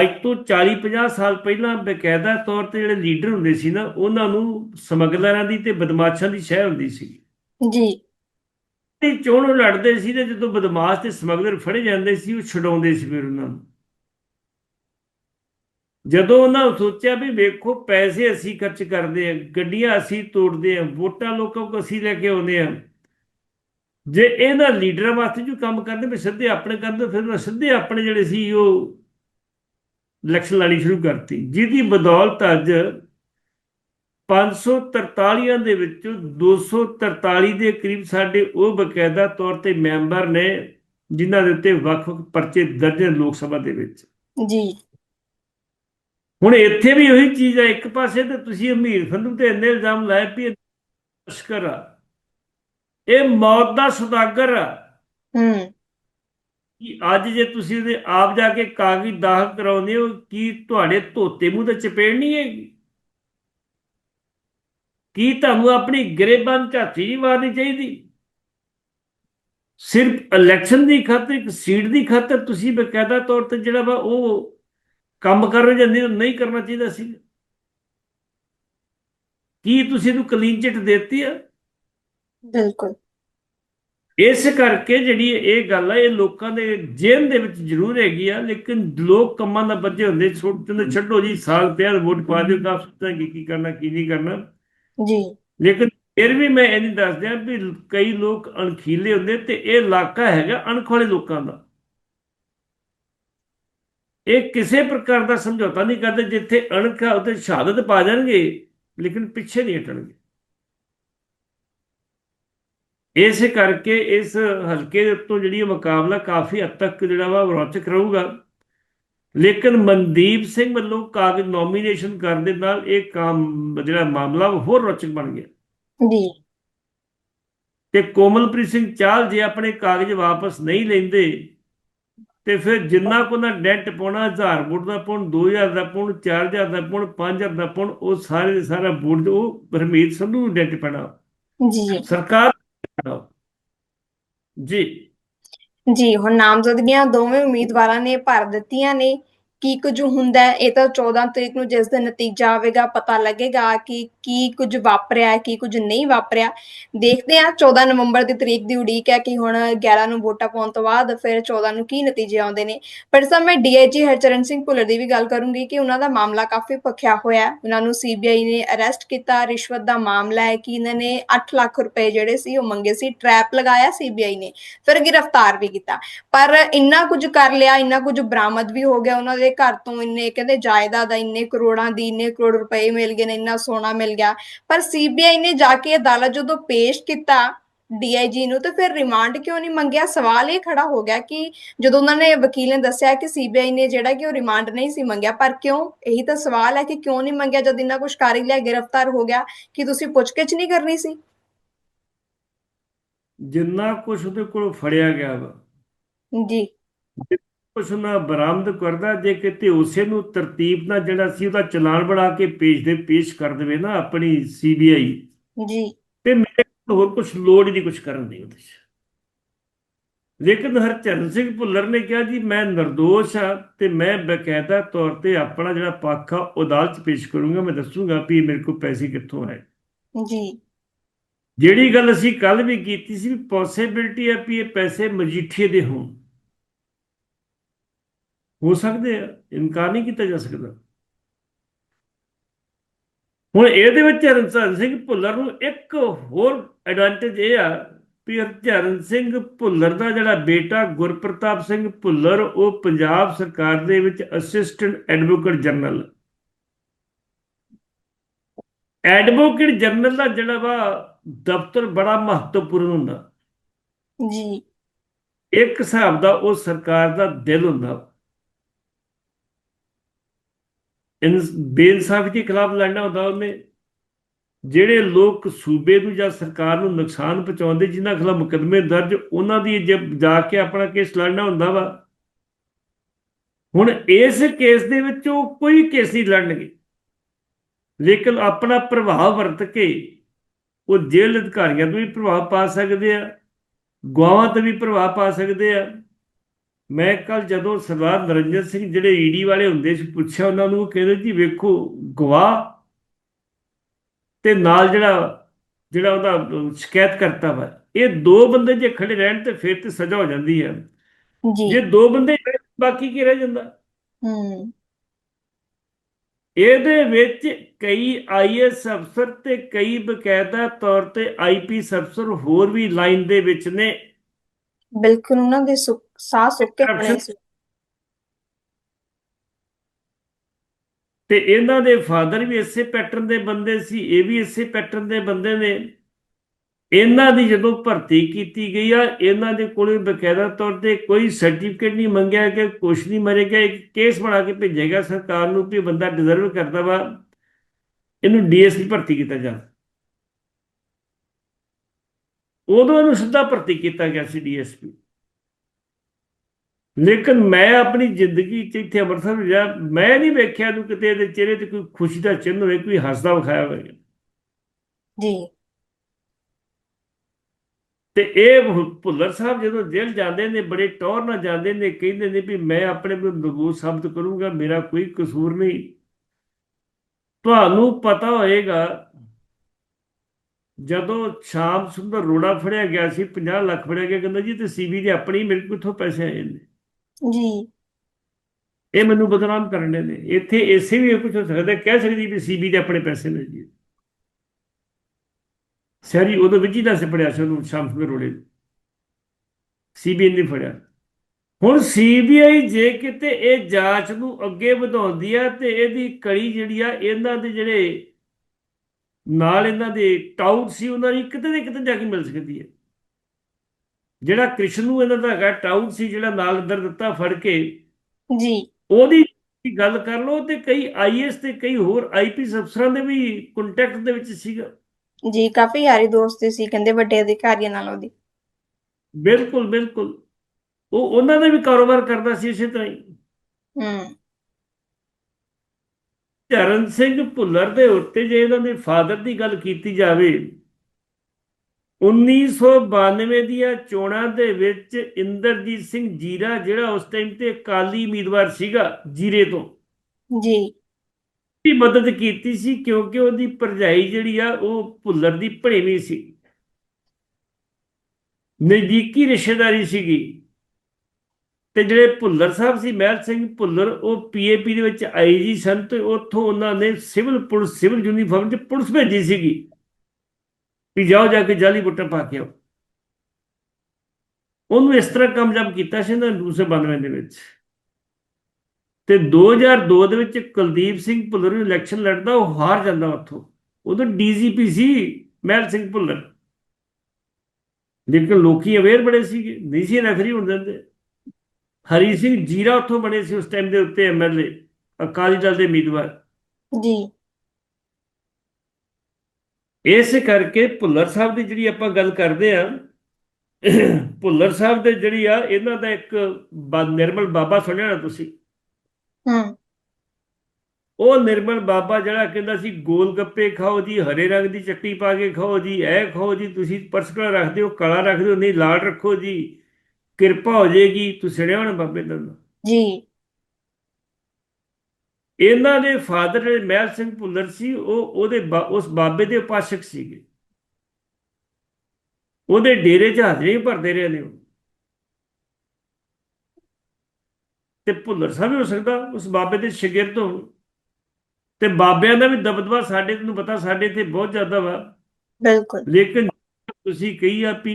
ਅੱਜ ਤੋਂ 40 50 ਸਾਲ ਪਹਿਲਾਂ ਬਕਾਇਦਾ ਤੌਰ ਤੇ ਜਿਹੜੇ ਲੀਡਰ ਹੁੰਦੇ ਸੀ ਨਾ ਉਹਨਾਂ ਨੂੰ ਸਮਗਲਰਾਂ ਦੀ ਤੇ ਬਦਮਾਸ਼ਾਂ ਦੀ ਸ਼ਹਿ ਹੁੰਦੀ ਸੀ। ਜੀ। ਤੇ ਚੋਣ ਲੜਦੇ ਸੀ ਤੇ ਜਦੋਂ ਬਦਮਾਸ਼ ਤੇ ਸਮਗਲਰ ਫੜੇ ਜਾਂਦੇ ਸੀ ਉਹ ਛਡਾਉਂਦੇ ਸੀ ਫਿਰ ਉਹਨਾਂ ਨੂੰ। ਜਦੋਂ ਉਹਨਾਂ ਨੂੰ ਸੋਚਿਆ ਵੀ ਵੇਖੋ ਪੈਸੇ ਅਸੀਂ ਖਰਚ ਕਰਦੇ ਆ ਗੱਡੀਆਂ ਅਸੀਂ ਤੋੜਦੇ ਆ ਵੋਟਾਂ ਲੋਕਾਂ ਕੋਲ ਅਸੀਂ ਲੈ ਕੇ ਆਉਂਦੇ ਆ ਜੇ ਇਹਨਾਂ ਲੀਡਰਾਂ ਵਾਸਤੇ ਜੋ ਕੰਮ ਕਰਦੇ, ਵੀ ਸਿੱਧੇ ਆਪਣੇ ਕਰਦੇ, ਫਿਰ ਸਿੱਧੇ ਆਪਣੇ ਜਿਹੜੇ ਸੀ ਉਹ ਇਲੈਕਸ਼ਨ ਲੜੀ ਸ਼ੁਰੂ ਕਰਤੀ। ਜਿਹਦੀ ਬਦੌਲਤ ਅੱਜ 543 ਦੇ ਵਿੱਚੋਂ 243 ਦੇ ਕਰੀਬ ਸਾਡੇ ਉਹ ਬਕਾਇਦਾ ਤੌਰ ਤੇ ਮੈਂਬਰ ਨੇ, ਜਿਨ੍ਹਾਂ ਦੇ ਉੱਤੇ ਵੱਖ-ਵੱਖ ਪਰਚੇ ਦਰਜ ਲੋਕ ਸਭਾ ਦੇ ਵਿੱਚ। ਜੀ। ਹੁਣ ਇੱਥੇ ਵੀ ਉਹੀ ਚੀਜ਼ ਹੈ ਇੱਕ ਪਾਸੇ ਤੇ ਤੁਸੀਂ ਅਮੀਰ ਸੰਧੂ ਤੇ ਇੰਨੇ ਇਲਜ਼ਾਮ ਲਾਏ ਵੀ ਤਸਕਰ ਆ। ਇਹ ਮੌਤ ਦਾ ਸੁਦਾਗਰ ਆ। ਹੂੰ। ਕਿ ਅੱਜ ਜੇ ਤੁਸੀਂ ਉਹਦੇ ਆਪ ਜਾ ਕੇ ਕਾਗਜ਼ ਦਾਖਲ ਕਰਾਉਂਦੇ ਹੋ ਕੀ ਤੁਹਾਡੇ ਧੋਤੇ ਮੂੰਹ ਤੇ ਚਪੇੜ ਨਹੀਂ ਹੈਗੀ? ਕੀ ਤੁਹਾਨੂੰ ਆਪਣੀ ਗਰੇਬਾਨ ਝਾਤੀ ਨਹੀਂ ਮਾਰਨੀ ਚਾਹੀਦੀ? ਸਿਰਫ ਇਲੈਕਸ਼ਨ ਦੀ ਖਾਤਰ ਇੱਕ ਸੀਟ ਦੀ ਖਾਤਰ ਤੁਸੀਂ ਬਕਾਇਦਾ ਤੌਰ ਤੇ ਜਿਹੜਾ ਵਾ ਉਹ ਕੰਮ ਕਰ ਰਹੇ ਹੋ ਨਹੀਂ ਕਰਨਾ ਚਾਹੀਦਾ ਸੀ? ਕੀ ਤੁਸੀਂ ਇਹਨੂੰ ਕਲੀਨ ਚਿੱਟ ਦਿੱਤੀ ਆ? ਬਿਲਕੁਲ। ਇਸ ਕਰਕੇ ਜਿਹੜੀ ਇਹ ਗੱਲ ਹੈ ਇਹ ਲੋਕਾਂ ਦੇ ਜੇਨ ਦੇ ਵਿੱਚ ਜ਼ਰੂਰ ਹੈਗੀ ਆ ਲੇਕਿਨ ਲੋਕ ਕੰਮਾਂ ਦਾ ਬੱਝੇ ਹੁੰਦੇ ਛੋਟੇ ਛੱਡੋ ਜੀ ਸਾਲ ਪਿਆ ਵੋਟ ਪਾ ਦਿਓ ਤਾਂ ਸੋਚਾਂਗੇ ਕੀ ਕਰਨਾ ਕੀ ਨਹੀਂ ਕਰਨਾ। ਜੀ। ਲੇਕਿਨ ਫਿਰ ਵੀ ਮੈਂ ਇਹ ਨਹੀਂ ਦੱਸ ਦਿਆਂ ਵੀ ਕਈ ਲੋਕ ਅਣਖੀਲੇ ਹੁੰਦੇ ਤੇ ਇਹ ਇਲਾਕਾ ਹੈਗਾ ਅਣਖ ਵਾਲੇ ਲੋਕਾਂ ਦਾ। ਇਹ ਕਿਸੇ ਪ੍ਰਕਾਰ ਦਾ ਸਮਝੌਤਾ ਨਹੀਂ ਕਰਦੇ ਜਿੱਥੇ ਅਣਖ ਆ ਉੱਥੇ ਸ਼ਹਾਦਤ ਪਾ ਜਾਣਗੇ ਲੇਕਿਨ ਪਿੱਛੇ ਨਹੀਂ ਹਟਣਗੇ। ਇਸੇ ਕਰਕੇ ਇਸ ਹਲਕੇ ਦੇ ਉੱਤੋਂ ਜਿਹੜੀ ਮੁਕਾਬਲਾ ਕਾਫੀ ਹੱਦ ਤੱਕ ਜਿਹੜਾ ਵਾ ਰੌਚਕ ਰਹੂਗਾ। ਲੇਕਿਨ ਮਨਦੀਪ ਸਿੰਘ ਵੱਲੋਂ ਕਾਗਜ਼ ਨੋਮੀਨੇਸ਼ਨ ਕਰਨ ਦੇ ਨਾਲ ਇਹ ਕੰਮ ਜਿਹੜਾ ਮਾਮਲਾ ਉਹ ਹੋਰ ਰੌਚਕ ਬਣ ਗਿਆ। ਜੀ। ਤੇ ਕੋਮਲਪ੍ਰੀਤ ਸਿੰਘ ਚਾਹਲ ਜੇ ਆਪਣੇ ਕਾਗਜ਼ ਵਾਪਸ ਨਹੀਂ ਲੈਂਦੇ ਤੇ ਫਿਰ ਜਿੰਨਾ ਕੋ ਨਾ ਡੈਟ ਪਾਉਣਾ 1000 ਵੋਟ ਦਾ ਪਾਉਣ 2000 ਦਾ ਪਾਉਣ 4000 ਦਾ ਪਾਉਣ 5000 ਦਾ ਪਾਉਣ ਉਹ ਸਾਰੇ ਦੇ ਸਾਰਾ ਵੋਟ ਉਹ ਹਰਮੀਤ ਸੰਧੂ ਨੂੰ ਡੈਟ ਪੈਣਾ। ਜੀ। ਸਰਕਾਰ ਜੀ। ਜੀ ਹੁਣ ਨਾਮਜ਼ਦਗੀਆਂ ਦੋਵੇਂ ਉਮੀਦਵਾਰਾਂ ਨੇ ਭਰ ਦਿੱਤੀਆਂ ਨੇ। ਕੀ ਕੁਝ ਹੁੰਦਾ ਹੈ? ਇਹ ਤਾਂ 14 ਤਰੀਕ ਨੂੰ ਜਿਸ ਦਿਨ ਨਤੀਜਾ ਆਵੇਗਾ, ਪਤਾ ਲੱਗੇਗਾ ਕਿ ਕੀ ਕੁਝ ਵਾਪਰਿਆ ਕੀ ਕੁਝ ਨਹੀਂ ਵਾਪਰਿਆ। ਦੇਖਦੇ ਹਾਂ 14 ਨਵੰਬਰ ਦੀ ਤਰੀਕ ਦੀ ਉਡੀਕ ਹੈ ਕਿ ਹੁਣ 11 ਨੂੰ ਵੋਟਾਂ ਪਾਉਣ ਤੋਂ ਬਾਅਦ ਫਿਰ 14 ਨੂੰ ਕੀ ਨਤੀਜੇ ਆਉਂਦੇ ਨੇ। ਪਰ ਇਸ ਸਮੇਂ ਡੀਆਈਜੀ ਹਰਚਰਨ ਸਿੰਘ ਭੁੱਲਰ ਦੀ ਵੀ ਗੱਲ ਕਰੂੰਗੀ ਕਿ ਉਹਨਾਂ ਦਾ ਮਾਮਲਾ ਕਾਫੀ ਭਖਿਆ ਹੋਇਆ ਉਹਨਾਂ ਨੂੰ ਸੀਬੀਆਈ ਨੇ ਅਰੈਸਟ ਕੀਤਾ, ਰਿਸ਼ਵਤ ਦਾ ਮਾਮਲਾ ਹੈ ਕਿ ਇਹਨਾਂ ਨੇ 8 ਲੱਖ ਰੁਪਏ ਜਿਹੜੇ ਸੀ ਉਹ ਮੰਗੇ ਸੀ, ਟ੍ਰੈਪ ਲਗਾਇਆ ਸੀਬੀਆਈ ਨੇ, ਫਿਰ ਗ੍ਰਿਫਤਾਰ ਵੀ ਕੀਤਾ। ਪਰ ਇੰਨਾ ਕੁਝ ਕਰ ਲਿਆ, ਇੰਨਾ ਕੁਝ ਬਰਾਮਦ ਵੀ ਹੋ ਗਿਆ ਉਹਨਾਂ ਦੇ ਦੇ ਘਰ ਤੋਂ ਇੰਨੇ ਕਹਿੰਦੇ ਜਾਇਦਾਦ ਆ ਇੰਨੇ ਕਰੋੜਾਂ ਦੀ ਇੰਨੇ ਕਰੋੜ ਰੁਪਏ ਮਿਲ ਗਏ ਨੇ ਇੰਨਾ ਸੋਨਾ ਮਿਲ ਗਿਆ। ਪਰ ਸੀਬੀਆਈ ਨੇ ਜਾ ਕੇ ਅਦਾਲਤ ਜਦੋਂ ਪੇਸ਼ ਕੀਤਾ ਡੀਆਈਜੀ ਨੂੰ ਤੇ ਫਿਰ ਰਿਮਾਂਡ ਕਿਉਂ ਨਹੀਂ ਮੰਗਿਆ? ਸਵਾਲ ਇਹ ਖੜਾ ਹੋ ਗਿਆ ਕਿ ਜਦੋਂ ਉਹਨਾਂ ਨੇ ਵਕੀਲ ਨੇ ਦੱਸਿਆ ਕਿ ਸੀਬੀਆਈ ਨੇ ਜਿਹੜਾ ਕਿ ਉਹ ਰਿਮਾਂਡ ਨਹੀਂ ਸੀ ਮੰਗਿਆ ਪਰ ਕਿਉਂ? ਇਹੀ ਤਾਂ ਸਵਾਲ ਹੈ ਕਿ ਕਿਉਂ ਨਹੀਂ ਮੰਗਿਆ ਜਦ ਇੰਨਾ ਕੁਝ ਕਰ ਹੀ ਲਿਆ ਗ੍ਰਿਫਤਾਰ ਹੋ ਗਿਆ ਕਿ ਤੁਸੀਂ ਪੁੱਛਗਿੱਛ ਨਹੀਂ ਕਰਨੀ ਸੀ? ਜਿੰਨਾ ਕੁਝ ਉਹਦੇ ਕੋਲ ਫੜਿਆ ਗਿਆ ਵਾ ਜੀ। ਕੁਛ ਨਾ ਬਰਾਮਦ ਕਰਦਾ ਜੇ ਕਿਤੇ ਉਸੇ ਨੂੰ ਤਰਤੀਬ ਨਾਲ ਜਿਹੜਾ ਸੀ ਉਹਦਾ ਚਲਾਨ ਬਣਾ ਕੇ ਪੇਸ਼ ਦੇ ਪੇਸ਼ ਕਰ ਦੇਵੇ ਨਾ ਆਪਣੀ ਸੀਬੀਆਈ ਜੀ। ਤੇ ਮੇਰੇ ਕੋਲ ਹੋਰ ਕੁਝ ਲੋੜ ਨਹੀਂ ਕੁਝ ਕਰਨ ਦੀ ਉਹਦੇ ਲੇਕਿਨ ਹਰਚਰਨ ਸਿੰਘ ਭੁੱਲਰ ਨੇ ਕਿਹਾ ਜੀ ਮੈਂ ਨਿਰਦੋਸ਼ ਆ ਤੇ ਮੈਂ ਬਕਾਇਦਾ ਤੌਰ ਤੇ ਆਪਣਾ ਜਿਹੜਾ ਪੱਖ ਆ ਉਹ ਅਦਾਲਤ 'ਚ ਪੇਸ਼ ਕਰੂੰਗਾ। ਮੈਂ ਦੱਸੂਗਾ ਵੀ ਮੇਰੇ ਕੋਲ ਪੈਸੇ ਕਿੱਥੋਂ ਆਏ? ਜੀ। ਜਿਹੜੀ ਗੱਲ ਅਸੀਂ ਕੱਲ ਵੀ ਕੀਤੀ ਸੀ ਪੋਸਿਬਿਲਿਟੀ ਹੈ ਵੀ ਇਹ ਪੈਸੇ ਮਜੀਠੀਏ ਦੇ ਹੋਣ। ਹੋ ਸਕਦੇ ਆ ਇਨਕਾਰ ਨਹੀਂ ਕੀਤਾ ਜਾ ਸਕਦਾ। ਹੁਣ ਇਹਦੇ ਵਿੱਚ ਹਰਚਰਨ ਸਿੰਘ ਭੁੱਲਰ ਨੂੰ ਇੱਕ ਹੋਰ ਐਡਵਾਂਟੇਜ ਇਹ ਆ ਵੀ ਹਰਚਰਨ ਸਿੰਘ ਭੁੱਲਰ ਦਾ ਜਿਹੜਾ ਬੇਟਾ ਗੁਰਪ੍ਰਤਾਪ ਸਿੰਘ ਭੁੱਲਰ ਉਹ ਪੰਜਾਬ ਸਰਕਾਰ ਦੇ ਵਿੱਚ assistant advocate general advocate general ਦਾ ਜਿਹੜਾ ਵਾ ਦਫ਼ਤਰ ਬੜਾ ਮਹੱਤਵਪੂਰਨ ਹੁੰਦਾ। ਜੀ। ਇੱਕ ਹਿਸਾਬ ਦਾ ਉਹ ਸਰਕਾਰ ਦਾ ਦਿਲ ਹੁੰਦਾ ਇਨ ਬੇਇਨਸਾਫੀ ਦੇ ਖਿਲਾਫ ਲੜਨਾ ਹੁੰਦਾ ਉਹਨੇ। ਜਿਹੜੇ ਲੋਕ ਸੂਬੇ ਨੂੰ ਜਾਂ ਸਰਕਾਰ ਨੂੰ ਨੁਕਸਾਨ ਪਹੁੰਚਾਉਂਦੇ, ਜਿਨ੍ਹਾਂ ਖਿਲਾਫ ਮੁਕੱਦਮੇ ਦਰਜ, ਉਹਨਾਂ ਦੀ ਜਾ ਕੇ ਆਪਣਾ ਕੇਸ ਲੜਨਾ ਹੁੰਦਾ ਵਾ, ਹੁਣ ਇਸ ਕੇਸ ਦੇ ਵਿੱਚ ਉਹ ਕੋਈ ਕੇਸ ਨਹੀਂ ਲੜਨਗੇ। ਲੇਕਿਨ ਆਪਣਾ ਪ੍ਰਭਾਵ ਵਰਤ ਕੇ ਉਹ ਜੇਲ੍ਹ ਅਧਿਕਾਰੀਆਂ ਤੋਂ ਵੀ ਪ੍ਰਭਾਵ ਪਾ ਸਕਦੇ ਆ ਗਵਾਹਾਂ ਤੇ ਵੀ ਪ੍ਰਭਾਵ ਪਾ ਸਕਦੇ ਆ ਮੈਂ ਕੱਲ ਜਦੋਂ ਸਰਦਾਰ ਨਰਿੰਦਰ ਸਿੰਘ ਜਿਹੜੇ ਈਡੀ ਵਾਲੇ ਹੁੰਦੇ ਸੀ ਪੁੱਛਿਆ ਉਹਨਾਂ ਨੂੰ ਕਹਿੰਦੇ ਜੀ ਵੇਖੋ ਗਵਾਹ ਤੇ ਨਾਲ ਜਿਹੜਾ ਜਿਹੜਾ ਉਹਦਾ ਸ਼ਿਕਾਇਤ ਕਰਤਾ ਵਾ ਇਹ ਦੋ ਬੰਦੇ ਜੇ ਖੜੇ ਰਹਿਣ ਤੇ ਫਿਰ ਤੇ ਸਜ਼ਾ ਹੋ ਜਾਂਦੀ ਹੈ। ਜੀ। ਜੇ ਦੋ ਬੰਦੇ ਬਾਕੀ ਕੀ ਰਹਿ ਜਾਂਦਾ? ਹੂੰ। ਇਹਦੇ ਵਿੱਚ ਕਈ ਆਈਐਸ ਅਫਸਰ ਤੇ ਕਈ ਬਕਾਇਦਾ ਤੌਰ ਤੇ ਆਈਪੀਐਸ ਅਫਸਰ ਹੋਰ ਵੀ ਲਾਈਨ ਦੇ ਵਿੱਚ ਨੇ। ਬਿਲਕੁਲ ਉਹਨਾਂ ਦੇ ਸੁੱਕ ਸਾਹ ਸੁੱਕੇ ਤੇ ਇਹਨਾਂ ਦੇ ਫਾਦਰ ਵੀ ਇਸੇ ਪੈਟਰਨ ਦੇ ਬੰਦੇ ਸੀ ਇਹ ਵੀ ਇਸੇ ਪੈਟਰਨ ਦੇ ਬੰਦੇ ਨੇ। ਇਹਨਾਂ ਦੀ ਜਦੋਂ ਭਰਤੀ ਕੀਤੀ ਗਈ ਆ ਇਹਨਾਂ ਦੇ ਕੋਲੇ ਬਕਾਇਦਾ ਤੌਰ ਤੇ ਕੋਈ ਸਰਟੀਫਿਕੇਟ ਨਹੀਂ ਮੰਗਿਆ ਕਿ ਕੁਛ ਨਹੀਂ ਮਰੇਗਾ ਇੱਕ ਕੇਸ ਬਣਾ ਕੇ ਭੇਜੇਗਾ ਸਰਕਾਰ ਨੂੰ ਵੀ ਬੰਦਾ ਡਿਜ਼ਰਵ ਕਰਦਾ ਵਾ। ਇਹਨੂੰ ਡੀਐਸਪੀ ਭਰਤੀ ਕੀਤਾ ਜਾ। ਉਦੋਂ ਇਹਨੂੰ ਸਿੱਧਾ ਭਰਤੀ ਕੀਤਾ ਗਿਆ ਸੀ ਡੀਐਸਪੀ ਲੇਕਿਨ ਮੈਂ ਆਪਣੀ ਜ਼ਿੰਦਗੀ 'ਚ ਇੱਥੇ ਅੰਮ੍ਰਿਤਸਰ ਰਿਹਾ ਮੈਂ ਨਹੀਂ ਵੇਖਿਆ ਨੂੰ ਕਿਤੇ ਇਹਦੇ ਚਿਹਰੇ ਤੇ ਕੋਈ ਖੁਸ਼ੀ ਦਾ ਚਿੰਨ੍ਹ ਹੋਵੇ ਕੋਈ ਹੱਸਦਾ ਵਿਖਾਇਆ ਹੋਵੇ। ਜੀ। ਤੇ ਇਹ ਭੁੱਲਰ ਸਾਹਿਬ ਜਦੋਂ ਜੇਲ੍ਹ ਜਾਂਦੇ ਨੇ ਬੜੇ ਟੌਰ ਨਾਲ ਜਾਂਦੇ ਨੇ ਕਹਿੰਦੇ ਨੇ ਵੀ ਮੈਂ ਆਪਣੇ ਨੂੰ ਨਿਰਦੋਸ਼ ਸਾਬਤ ਕਰੂੰਗਾ ਮੇਰਾ ਕੋਈ ਕਸੂਰ ਨਹੀਂ। ਤੁਹਾਨੂੰ ਪਤਾ ਹੋਏਗਾ ਜਦੋਂ ਸ਼ਾਮ ਸੁੰਦਰ ਰੋੜਾ ਫੜਿਆ ਗਿਆ ਸੀ 50 ਲੱਖ ਫੜਿਆ ਗਿਆ ਕਹਿੰਦਾ ਜੀ ਤੇ ਸੀਬੀ ਦੇ ਆਪਣੀ ਮੇਰੇ ਕੋਲ ਕਿੱਥੋਂ ਪੈਸੇ ਆਏ ਨੇ? ਜੀ। ਇਹ ਮੈਨੂੰ ਬਦਨਾਮ ਕਰਨੇ ਨੇ। ਇੱਥੇ ਇਸੇ ਵੀ ਕੁਝ ਹੋ ਸਕਦਾ ਕਹਿ ਸਕਦੀ ਵੀ ਸੀਬੀ ਦੇ ਆਪਣੇ ਪੈਸੇ ਨੇ ਜੀ ਸਾਰੀ ਉਦੋਂ ਵਿੱਚ ਹੀ ਦੱਸ ਪੜਿਆ ਸੀ ਉਹਨੂੰ ਸ਼ਾਮ ਨੂੰ। ਰੋੜੇ ਸੀਬੀਆਈ ਨੇ ਫੜਿਆ। ਹੁਣ ਸੀਬੀਆਈ ਜੇ ਕਿਤੇ ਇਹ ਜਾਂਚ ਨੂੰ ਅੱਗੇ ਵਧਾਉਂਦੀ ਆ ਤੇ ਇਹਦੀ ਕੜੀ ਜਿਹੜੀ ਆ, ਇਹਨਾਂ ਦੇ ਜਿਹੜੇ ਨਾਲ ਇਹਨਾਂ ਦੇ ਟਾਊਟ ਸੀ, ਉਹਨਾਂ ਦੀ ਕਿਤੇ ਨਾ ਕਿਤੇ ਜਾ ਕੇ ਮਿਲ ਸਕਦੀ ਹੈ ਜਿਹੜਾ ਕ੍ਰਿਸ਼ਨ ਨੂੰ ਇਹਨਾਂ ਦਾ ਹੈਗਾ ਟਾਊਟ ਸੀ ਜਿਹੜਾ ਨਾਲ ਅੰਦਰ ਦਿੱਤਾ ਫੜ ਕੇ। ਜੀ। ਉਹਦੀ ਗੱਲ ਕਰ ਲਓ ਤੇ ਕਈ ਆਈਐਸ ਤੇ ਕਈ ਹੋਰ ਆਈਪੀਐਸ ਅਫਸਰਾਂ ਦੇ ਵੀ ਕੰਟੈਕਟ ਦੇ ਵਿੱਚ ਸੀਗਾ। ਜੀ ਕਾਫੀ ਯਾਰੀ ਦੋਸਤੀ ਸੀ ਕਹਿੰਦੇ ਵੱਡੇ ਅਧਿਕਾਰੀਆਂ ਨਾਲ ਉਹਦੀ। ਬਿਲਕੁਲ ਬਿਲਕੁਲ। ਉਹ ਉਹਨਾਂ ਦਾ ਵੀ ਕਾਰੋਬਾਰ ਕਰਦਾ ਸੀ ਇਸੇ ਤਰ੍ਹਾਂ ਹੀ। ਹੂੰ। ਚਰਨ ਸਿੰਘ ਭੁੱਲਰ ਦੇ ਉੱਤੇ ਜੇ ਇਹਨਾਂ ਦੇ ਫਾਦਰ ਦੀ ਗੱਲ ਕੀਤੀ ਜਾਵੇ 1992 ਦੀਆਂ ਚੋਣਾਂ ਦੇ ਵਿੱਚ ਇੰਦਰਜੀਤ ਸਿੰਘ ਜੀਰਾ ਜਿਹੜਾ ਉਸ ਟਾਈਮ ਤੇ ਅਕਾਲੀ ਉਮੀਦਵਾਰ ਸੀਗਾ ਜੀਰੇ ਤੋਂ। ਜੀ। ਦੀ ਮਦਦ ਕੀਤੀ ਸੀ ਕਿਉਂਕਿ ਉਹਦੀ ਭਰਜਾਈ ਜਿਹੜੀ ਆ ਉਹ ਭੁੱਲਰ ਦੀ ਭਣੇਵੀਂ ਸੀ। ਨਜ਼ਦੀਕੀ ਰਿਸ਼ਤੇਦਾਰੀ ਸੀਗੀ। ਤੇ ਜਿਹੜੇ ਭੁੱਲਰ ਸਾਹਿਬ ਸੀ ਮਹਿਲ ਸਿੰਘ ਭੁੱਲਰ ਉਹ ਪੀਏਪੀ ਦੇ ਵਿੱਚ ਆਈਜੀ ਸਨ ਤੇ ਉੱਥੋਂ ਉਹਨਾਂ ਨੇ ਸਿਵਲ ਪੁਲਿਸ ਸਿਵਲ ਯੂਨੀਫਾਰਮ 'ਚ ਪੁਲਿਸ ਭੇਜੀ ਸੀਗੀ। ਵੀ ਜਾਓ ਜਾ ਕੇ ਜਾਲੀ ਵੋਟਾਂ ਪਾ ਕੇ ਆਓ। ਉਹਨੂੰ ਇਸ ਤਰ੍ਹਾਂ ਕਾਮਯਾਬ ਕੀਤਾ ਸੀ ਨਾ 1992 ਦੇ ਵਿੱਚ। ਤੇ 2002 ਦੇ ਵਿੱਚ ਕੁਲਦੀਪ ਸਿੰਘ ਭੁੱਲਰ ਨੂੰ ਇਲੈਕਸ਼ਨ ਲੜਦਾ, ਉਹ ਹਾਰ ਜਾਂਦਾ ਉੱਥੋਂ। ਉਦੋਂ ਡੀਜੀਪੀ ਸੀ ਮਹਿਲ ਸਿੰਘ ਭੁੱਲਰ। ਲੇਕਿਨ ਲੋਕੀ ਅਵੇਅਰ ਬੜੇ ਸੀਗੇ, ਨਹੀਂ ਸੀ ਰੈਫਰੀ ਹੋਣ ਦਿੰਦੇ। ਹਰੀ ਸਿੰਘ ਜੀਰਾ ਉੱਥੋਂ ਬਣੇ ਸੀ ਉਸ ਟਾਈਮ ਦੇ ਉੱਤੇ ਐਮਐਲਏ ਅਕਾਲੀ ਦਲ ਦੇ ਉਮੀਦਵਾਰ। ਜੀ। ਇਸ ਕਰਕੇ ਭੁੱਲਰ ਸਾਹਿਬ ਦੀ ਜਿਹੜੀ ਆਪਾਂ ਗੱਲ ਕਰਦੇ ਆ ਭੁੱਲਰ ਸਾਹਿਬ ਦੇ ਜਿਹੜੀ ਆ ਇਹਨਾਂ ਦਾ ਇੱਕ ਨਿਰਮਲ ਬਾਬਾ ਸੁਣਿਆ ਨਾ ਤੁਸੀਂ? ਹੂੰ। ਉਹ ਨਿਰਮਲ ਬਾਬਾ ਜਿਹੜਾ ਕਹਿੰਦਾ ਸੀ ਗੋਲ ਗੱਪੇ ਖਾਓ ਜੀ ਹਰੇ ਰੰਗ ਦੀ ਚੱਟੀ ਪਾ ਕੇ ਖਾਓ ਜੀ ਇਹ ਖਾਓ ਜੀ ਤੁਸੀਂ ਪਰਸਕਲਾ ਰੱਖਦੇ ਹੋ ਕਾਲਾ ਰੱਖਦੇ ਹੋ ਨਹੀਂ ਲਾਲ ਰੱਖੋ ਜੀ ਕਿਰਪਾ ਹੋ ਜਾਏਗੀ। ਤੁਸੀਂ ਸੁਣਿਆ ਹੋਣਾ ਬਾਬੇ ਦਾ। ਜੀ। ਇਹਨਾਂ ਦੇ ਫਾਦਰ ਮਹਿਲ ਸਿੰਘ ਭੁੱਲਰ ਸੀ ਉਹ ਉਹਦੇ ਉਸ ਬਾਬੇ ਦੇ ਉਪਾਸ਼ਕ ਸੀਗੇ। ਉਹਦੇ ਡੇਰੇ 'ਚ ਹਾਜ਼ਰੀਆਂ ਭਰਦੇ ਰਹੇ ਨੇ ਉਹ। ਤੇ ਭੁੱਲਰ ਸਾਹਿਬ ਹੋ ਸਕਦਾ ਉਸ ਬਾਬੇ ਦੇ ਸ਼ਾਗਿਰਦ ਹੋਣ। ਤੇ ਬਾਬਿਆਂ ਦਾ ਵੀ ਦਬਦਬਾ ਸਾਡੇ ਨੂੰ ਪਤਾ ਸਾਡੇ ਇੱਥੇ ਬਹੁਤ ਜ਼ਿਆਦਾ ਵਾ। ਬਿਲਕੁਲ। ਲੇਕਿਨ ਤੁਸੀਂ ਕਹੀ ਆ ਵੀ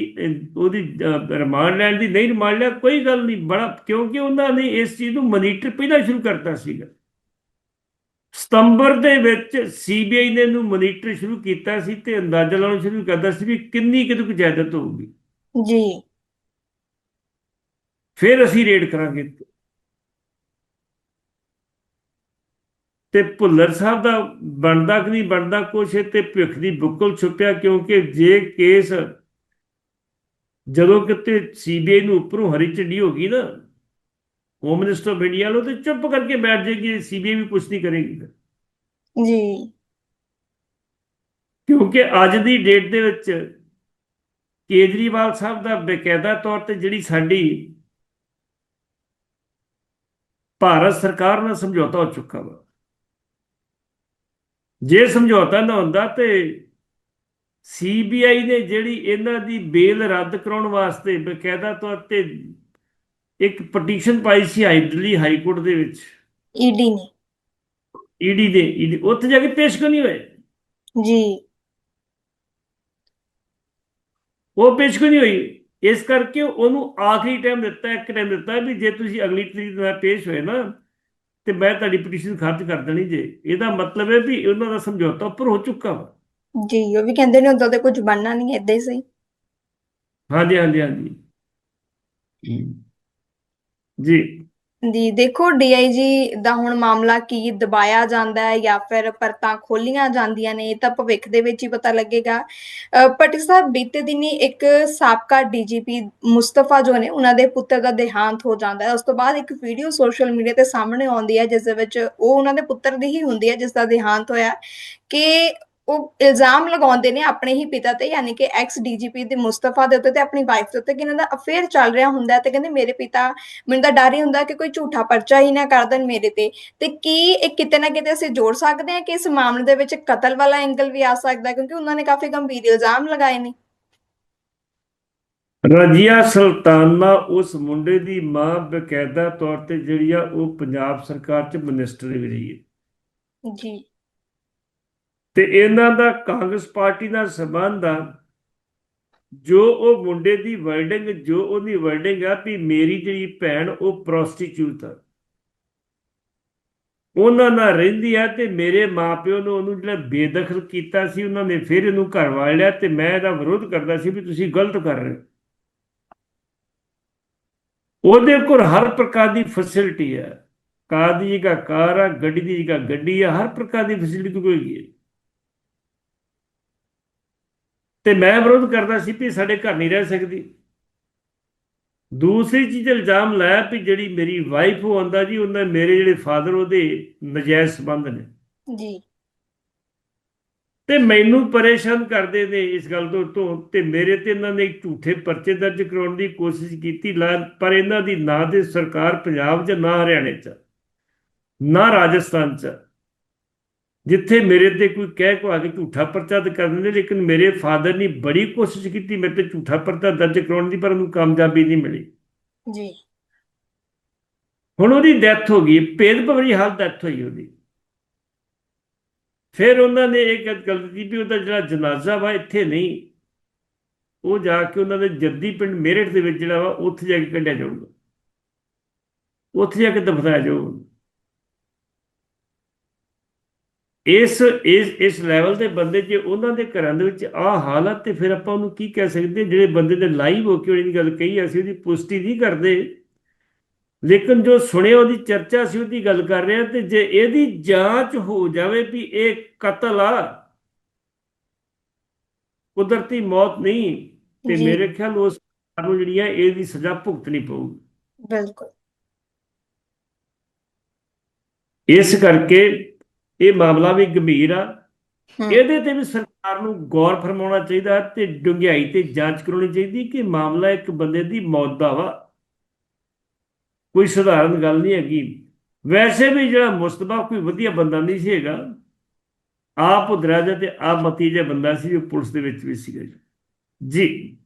ਉਹਦੀ ਰਿਮਾਂਡ ਲੈਣ ਦੀ ਨਹੀਂ ਰਿਮਾਂਡ ਲਿਆ ਕੋਈ ਗੱਲ ਨਹੀਂ। ਬੜਾ ਕਿਉਂਕਿ ਉਹਨਾਂ ਨੇ ਇਸ ਚੀਜ਼ ਨੂੰ ਮਨੀਟਰ ਪਹਿਲਾਂ ਸ਼ੁਰੂ ਕਰਤਾ ਸੀਗਾ। ਸਤੰਬਰ ਦੇ ਵਿੱਚ ਸੀਬੀਆਈ ਨੇ ਇਹਨੂੰ ਮਨੀਟਰ ਸ਼ੁਰੂ ਕੀਤਾ ਸੀ ਤੇ ਅੰਦਾਜ਼ਾ ਲਾਉਣਾ ਸ਼ੁਰੂ ਕਰਦਾ ਸੀ ਵੀ ਕਿੰਨੀ ਕਿਤੇ ਕੁ ਜਾਇਦਾਦ ਹੋਊਗੀ। ਜੀ। ਫਿਰ ਅਸੀਂ ਰੇਡ ਕਰਾਂਗੇ ਤੇ ਭੁੱਲਰ ਸਾਹਿਬ ਦਾ ਬਣਦਾ ਕਿ ਨਹੀਂ ਬਣਦਾ ਕੁਛ ਤੇ ਭਿੱਖ ਦੀ ਬੁੱਕਲ ਛੁਪਿਆ ਕਿਉਂਕਿ ਜੇ ਕੇਸ ਜਦੋਂ ਕਿਤੇ ਸੀਬੀਆਈ ਨੂੰ ਉੱਪਰੋਂ ਹਰੀ ਝੰਡੀ ਹੋ ਗਈ ਨਾ ਹੋਮ ਮਿਨਿਸਟਰ ਆਫ ਇੰਡੀਆ ਲੋ ਤੇ ਚੁੱਪ ਕਰਕੇ ਬੈਠ ਜਾਏਗੀ ਸੀਬੀਆਈ ਵੀ ਕੁਛ ਨਹੀਂ ਕਰੇਗੀ ਫਿਰ। ਜੀ ਕਿਉਂਕਿ ਅੱਜ ਦੀ ਡੇਟ ਦੇ ਵਿੱਚ ਕੇਜਰੀਵਾਲ ਸਾਹਿਬ ਦਾ ਬਕਾਇਦਾ ਤੌਰ ਤੇ ਜਿਹੜੀ ਸਾਡੀ ਭਾਰਤ ਸਰਕਾਰ ਨਾਲ ਸਮਝੌਤਾ ਹੋ ਚੁੱਕਾ ਵਾ ਜੇ ਸਮਝੌਤਾ ਨਾ ਹੁੰਦਾ ਤੇ ਸੀਬੀਆਈ ਨੇ ਜਿਹੜੀ ਇਹਨਾਂ ਦੀ ਬੇਲ ਰੱਦ ਕਰਾਉਣ ਵਾਸਤੇ ਬਕਾਇਦਾ ਤੌਰ ਤੇ ਇੱਕ ਪਟੀਸ਼ਨ ਪਾਈ ਸੀ ਹਾਈ ਦਿੱਲੀ ਹਾਈ ਕੋਰਟ ਦੇ ਵਿੱਚ। ਈਡੀ ਨੇ। ਈਡੀ ਦੇ ਉੱਥੇ ਜਾ ਕੇ ਪੇਸ਼ ਕਿਉਂ ਨਹੀਂ ਹੋਏ? ਜੀ। ਉਹ ਪੇਸ਼ ਕਿਉਂ ਨਹੀਂ ਹੋਈ? ਇਸ ਕਰਕੇ ਉਹਨੂੰ ਆਖਰੀ ਟਾਈਮ ਦਿੱਤਾ ਇੱਕ ਟਾਈਮ ਦਿੱਤਾ ਵੀ ਜੇ ਤੁਸੀਂ ਅਗਲੀ ਤਰੀਕ ਨਾਲ ਪੇਸ਼ ਹੋਏ ਨਾ ਤੇ ਮੈਂ ਤੁਹਾਡੀ ਪਟੀਸ਼ਨ ਖਾਰਜ ਕਰ ਦੇਣੀ ਜੇ। ਇਹਦਾ ਮਤਲਬ ਹੈ ਵੀ ਉਹਨਾਂ ਦਾ ਸਮਝੌਤਾ ਉੱਪਰ ਹੋ ਚੁੱਕਾ ਵਾ। ਜੀ ਉਹ ਵੀ ਕਹਿੰਦੇ ਨੇ ਉਦੋਂ ਤੇ ਕੁਝ ਬਣਨਾ ਨਹੀਂ ਏਦਾਂ ਹੀ ਸਹੀ। ਹਾਂਜੀ ਹਾਂਜੀ ਹਾਂਜੀ। ਜੀ। ਜੀ ਦੇਖੋ ਡੀਆਈਜੀ ਦਾ ਹੁਣ ਮਾਮਲਾ ਕੀ ਦਬਾਇਆ ਜਾਂਦਾ ਹੈ ਜਾਂ ਫਿਰ ਪਰਤਾਂ ਖੋਲੀਆਂ ਜਾਂਦੀਆਂ ਨੇ ਇਹ ਤਾਂ ਭਵਿੱਖ ਦੇ ਵਿੱਚ ਹੀ ਪਤਾ ਲੱਗੇਗਾ। ਅ, ਸਾਹਿਬ ਬੀਤੇ ਦਿਨੀ ਇੱਕ ਸਾਬਕਾ ਡੀਜੀਪੀ ਮੁਸਤਫਾ ਜੋ ਨੇ ਉਹਨਾਂ ਦੇ ਪੁੱਤਰ ਦਾ ਦੇਹਾਂਤ ਹੋ ਜਾਂਦਾ ਹੈ। ਉਸ ਤੋਂ ਬਾਅਦ ਇੱਕ ਵੀਡੀਓ ਸੋਸ਼ਲ ਮੀਡੀਆ ਤੇ ਸਾਹਮਣੇ ਆਉਂਦੀ ਹੈ ਜਿਸ ਦੇ ਵਿੱਚ ਉਹ ਉਹਨਾਂ ਦੇ ਪੁੱਤਰ ਦੀ ਹੀ ਹੁੰਦੀ ਹੈ ਜਿਸ ਦਾ ਦੇਹਾਂਤ ਹੋਇਆ। ਕਿ ਉਹ ਇਲਜ਼ਾਮ ਲਗਾਉਂਦੇ ਨੇ ਆਪਣੇ ਹੀ ਪਿਤਾ ਤੇ ਯਾਨੀ ਕਿ ਐਕਸ ਡੀਜੀਪੀ ਦੇ ਮੁਸਤਫਾ ਦੇ ਉੱਤੇ ਤੇ ਆਪਣੀ ਵਾਈਫ ਦੇ ਉੱਤੇ ਕਿ ਇਹਨਾਂ ਦਾ ਅਫੇਅਰ ਚੱਲ ਰਿਹਾ ਹੁੰਦਾ ਤੇ ਕਹਿੰਦੇ ਮੇਰੇ ਪਿਤਾ ਮੈਨੂੰ ਤਾਂ ਡਰ ਹੀ ਹੁੰਦਾ ਕਿ ਕੋਈ ਝੂਠਾ ਪਰਚਾ ਹੀ ਨਾ ਕਰ ਦੇਣ ਮੇਰੇ ਤੇ। ਤੇ ਕੀ ਇਹ ਕਿਤੇ ਨਾ ਕਿਤੇ ਅਸੀਂ ਜੋੜ ਸਕਦੇ ਹਾਂ ਕਿ ਇਸ ਮਾਮਲੇ ਦੇ ਵਿੱਚ ਕਤਲ ਵਾਲਾ ਐਂਗਲ ਵੀ ਆ ਸਕਦਾ ਕਿਉਂਕਿ ਉਹਨਾਂ ਨੇ ਕਾਫੀ ਗੰਭੀਰ ਇਲਜ਼ਾਮ ਲਗਾਏ ਨੇ। ਰਜੀਆ ਸੁਲਤਾਨਾ ਉਸ ਮੁੰਡੇ ਦੀ ਮਾਂ ਬਕਾਇਦਾ ਤੌਰ ਤੇ ਜਿਹੜੀ ਆ ਉਹ ਪੰਜਾਬ ਸਰਕਾਰ ਚ ਮਿਨਿਸਟਰ ਵੀ ਰਹੀ ਹੈ। ਜੀ। ਤੇ ਇਹਨਾਂ ਦਾ ਕਾਂਗਰਸ ਪਾਰਟੀ ਨਾਲ ਸੰਬੰਧ ਆ, ਜੋ ਉਹ ਮੁੰਡੇ ਦੀ ਵਰਡਿੰਗ ਜੋ ਉਹਦੀ ਵਰਡਿੰਗ ਆ, ਵੀ ਮੇਰੀ ਜਿਹੜੀ ਭੈਣ ਉਹ ਪ੍ਰੋਸਟੀਚਿਊਟ ਆ। ਉਹਨਾਂ ਨਾਲ ਰਹਿੰਦੀ ਆ ਤੇ ਮੇਰੇ ਮਾਪਿਓ ਨੇ ਉਹਨੂੰ ਜਿਹੜਾ ਬੇਦਖਲ ਕੀਤਾ ਸੀ, ਉਹਨਾਂ ਨੇ ਫਿਰ ਇਹਨੂੰ ਘਰ ਵਾੜ ਤੇ ਮੈਂ ਇਹਦਾ ਵਿਰੋਧ ਕਰਦਾ ਸੀ ਵੀ ਤੁਸੀਂ ਗਲਤ ਕਰ ਰਹੇ ਹੋ। ਉਹਦੇ ਕੋਲ ਹਰ ਪ੍ਰਕਾਰ ਦੀ ਫੈਸਿਲਿਟੀ ਹੈ ਕਾਰ ਦੀ ਜਗ੍ਹਾ ਕਾਰ ਆ, ਗੱਡੀ ਦੀ ਜਗ੍ਹਾ ਗੱਡੀ ਆ, ਹਰ ਪ੍ਰਕਾਰ ਦੀ ਫੈਸਿਲਿਟੀ ਕੋਈ ਹੈਗੀ ਹੈ। ਤੇ ਮੈਂ ਵਿਰੋਧ ਕਰਦਾ ਸੀ ਵੀ ਸਾਡੇ ਘਰ ਨਹੀਂ ਰਹਿ ਸਕਦੀ। ਦੂਸਰੀ ਚੀਜ਼ ਇਲਜ਼ਾਮ ਲਾਇਆ ਵੀ ਜਿਹੜੀ ਮੇਰੀ ਵਾਈਫ ਉਹ ਆਂਦਾ ਜੀ ਉਹਨਾਂ ਮੇਰੇ ਜਿਹੜੇ ਫਾਦਰ ਉਹਦੇ ਨਜਾਇਜ਼ ਸੰਬੰਧ ਨੇ। ਜੀ। ਤੇ ਮੈਨੂੰ ਪਰੇਸ਼ਾਨ ਕਰਦੇ ਨੇ ਇਸ ਗੱਲ ਤੋਂ ਤੋਂ ਤੇ ਮੇਰੇ ਤੇ ਇਹਨਾਂ ਨੇ ਝੂਠੇ ਪਰਚੇ ਦਰਜ ਕਰਾਉਣ ਦੀ ਕੋਸ਼ਿਸ਼ ਕੀਤੀ ਲਾ- ਪਰ ਇਹਨਾਂ ਦੀ ਨਾ ਤੇ ਸਰਕਾਰ ਪੰਜਾਬ 'ਚ ਨਾ ਹਰਿਆਣੇ 'ਚ ਨਾ ਰਾਜਸਥਾਨ 'ਚ। ਜਿੱਥੇ ਮੇਰੇ ਤੇ ਕੋਈ ਕਹਿ ਕੋ ਆ ਕੇ ਝੂਠਾ ਪਰਚਾ ਤੇ ਕਰ ਦਿੰਦੇ ਲੇਕਿਨ ਮੇਰੇ ਫਾਦਰ ਨੇ ਬੜੀ ਕੋਸ਼ਿਸ਼ ਕੀਤੀ ਮੇਰੇ ਤੇ ਝੂਠਾ ਪਰਚਾ ਦਰਜ ਕਰਾਉਣ ਦੀ ਪਰ ਉਹਨੂੰ ਕਾਮਯਾਬੀ ਨਹੀਂ ਮਿਲੀ। ਜੀ। ਹੁਣ ਉਹਦੀ ਡੈਥ ਹੋ ਗਈ ਭੇਦ ਭਵਰੀ ਹਾਲ ਡੈਥ ਹੋਈ ਉਹਦੀ। ਫਿਰ ਉਹਨਾਂ ਨੇ ਇੱਕ ਗੱਲ ਕੀਤੀ ਵੀ ਉਹਦਾ ਜਿਹੜਾ ਜਨਾਜ਼ਾ ਵਾ ਇੱਥੇ ਨਹੀਂ। ਉਹ ਜਾ ਕੇ ਉਹਨਾਂ ਦੇ ਜੱਦੀ ਪਿੰਡ ਮੇਰਠ ਦੇ ਵਿੱਚ ਜਿਹੜਾ ਵਾ ਉੱਥੇ ਜਾ ਕੇ ਕੱਢਿਆ ਜਾਊਗਾ। ਉੱਥੇ ਜਾ ਕੇ ਦਫਨਾਇਆ ਜਾਊਗਾ। ਇਸ ਇਸ ਇਸ ਲੈਵਲ ਦੇ ਬੰਦੇ ਜੇ ਉਹਨਾਂ ਦੇ ਘਰਾਂ ਦੇ ਵਿੱਚ ਆ ਹਾਲਤ ਤੇ ਫਿਰ ਆਪਾਂ ਉਹਨੂੰ ਕੀ ਕਹਿ ਸਕਦੇ ਜਿਹੜੇ ਬੰਦੇ ਨੇ ਲਾਈਵ ਹੋ ਕੇ ਉਹਦੀ ਗੱਲ ਕਹੀ ਅਸੀਂ ਉਹਦੀ ਪੁਸ਼ਟੀ ਨਹੀਂ ਕਰਦੇ। ਲੇਕਿਨ ਜੋ ਸੁਣਿਆ ਉਹਦੀ ਚਰਚਾ ਸੀ ਉਹਦੀ ਗੱਲ ਕਰ ਰਹੇ ਹਾਂ ਤੇ ਜੇ ਇਹਦੀ ਜਾਂਚ ਹੋ ਜਾਵੇ ਵੀ ਇਹ ਕਤਲ ਆ ਕੁਦਰਤੀ ਮੌਤ ਨਹੀਂ ਤੇ। ਮੇਰੇ ਖਿਆਲ ਉਸ ਨੂੰ ਜਿਹੜੀ ਆ ਇਹਦੀ ਸਜ਼ਾ ਭੁਗਤਣੀ ਪਊਗੀ। ਬਿਲਕੁਲ। ਇਸ ਕਰਕੇ ਇਹ ਮਾਮਲਾ ਵੀ ਗੰਭੀਰ ਆ। ਇਹਦੇ ਤੇ ਵੀ ਸਰਕਾਰ ਨੂੰ ਗੌਰ ਫਰਮਾਉਣਾ ਚਾਹੀਦਾ ਤੇ ਡੂੰਘਾਈ ਤੇ ਜਾਂਚ ਕਰਾਉਣੀ ਚਾਹੀਦੀ ਕਿ ਮਾਮਲਾ ਇੱਕ ਬੰਦੇ ਦੀ ਮੌਤ ਦਾ ਵਾ। ਕੋਈ ਸਧਾਰਨ ਗੱਲ ਨਹੀਂ ਹੈਗੀ। ਵੈਸੇ ਵੀ ਜਿਹੜਾ ਮੁਸਤਫਾ ਕੋਈ ਵਧੀਆ ਬੰਦਾ ਨਹੀਂ ਸੀ ਹੈਗਾ। ਆਪ ਉਦਰਾਜਾ ਤੇ ਆਪ ਮਤੀ ਜਿਹਾ ਬੰਦਾ ਸੀ ਜੋ ਪੁਲਿਸ ਦੇ ਵਿੱਚ ਵੀ ਸੀਗਾ ਜੀ। ਜੀ।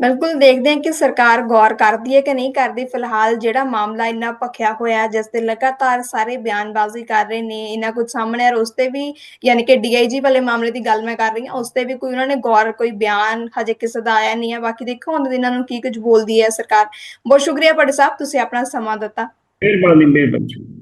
ਬਿਲਕੁਲ ਦੇਖਦੇ ਹਾਂ ਕਿ ਸਰਕਾਰ ਗੌਰ ਕਰਦੀ ਹੈ ਕਿ ਨਹੀਂ ਕਰਦੀ। ਫਿਲਹਾਲ ਜਿਹੜਾ ਮਾਮਲਾ ਇੰਨਾ ਭਖਿਆ ਹੋਇਆ, ਜਿਸ ਤੇ ਲਗਾਤਾਰ ਸਾਰੇ ਬਿਆਨਬਾਜ਼ੀ ਕਰ ਰਹੇ ਨੇ ਇਹਨਾਂ ਕੁਝ ਸਾਹਮਣੇ ਉਸ ਤੇ ਵੀ ਯਾਨੀ ਕਿ ਡੀਆਈਜੀ ਵਾਲੇ ਮਾਮਲੇ ਦੀ ਗੱਲ ਮੈਂ ਕਰ ਰਹੀ ਹਾਂ, ਉਸ ਤੇ ਵੀ ਕੋਈ ਉਹਨਾਂ ਨੇ ਗੌਰ, ਕੋਈ ਬਿਆਨ ਹਜੇ ਕਿਸੇ ਦਾ ਆਇਆ ਨਹੀਂ ਹੈ। ਬਾਕੀ ਦੇਖੋ ਹੁਣ ਇਹਨਾਂ ਨੂੰ ਕੀ ਕੁਝ ਬੋਲਦੀ ਹੈ ਸਰਕਾਰ। ਬਹੁਤ ਸ਼ੁਕਰੀਆ ਪਟੇ ਸਾਹਿਬ, ਤੁਸੀਂ ਆਪਣਾ ਸਮਾਂ ਦਿੱਤਾ। ਮਿਹਰਬਾਨੀ ਮਿਹਰਬਾਨੀ।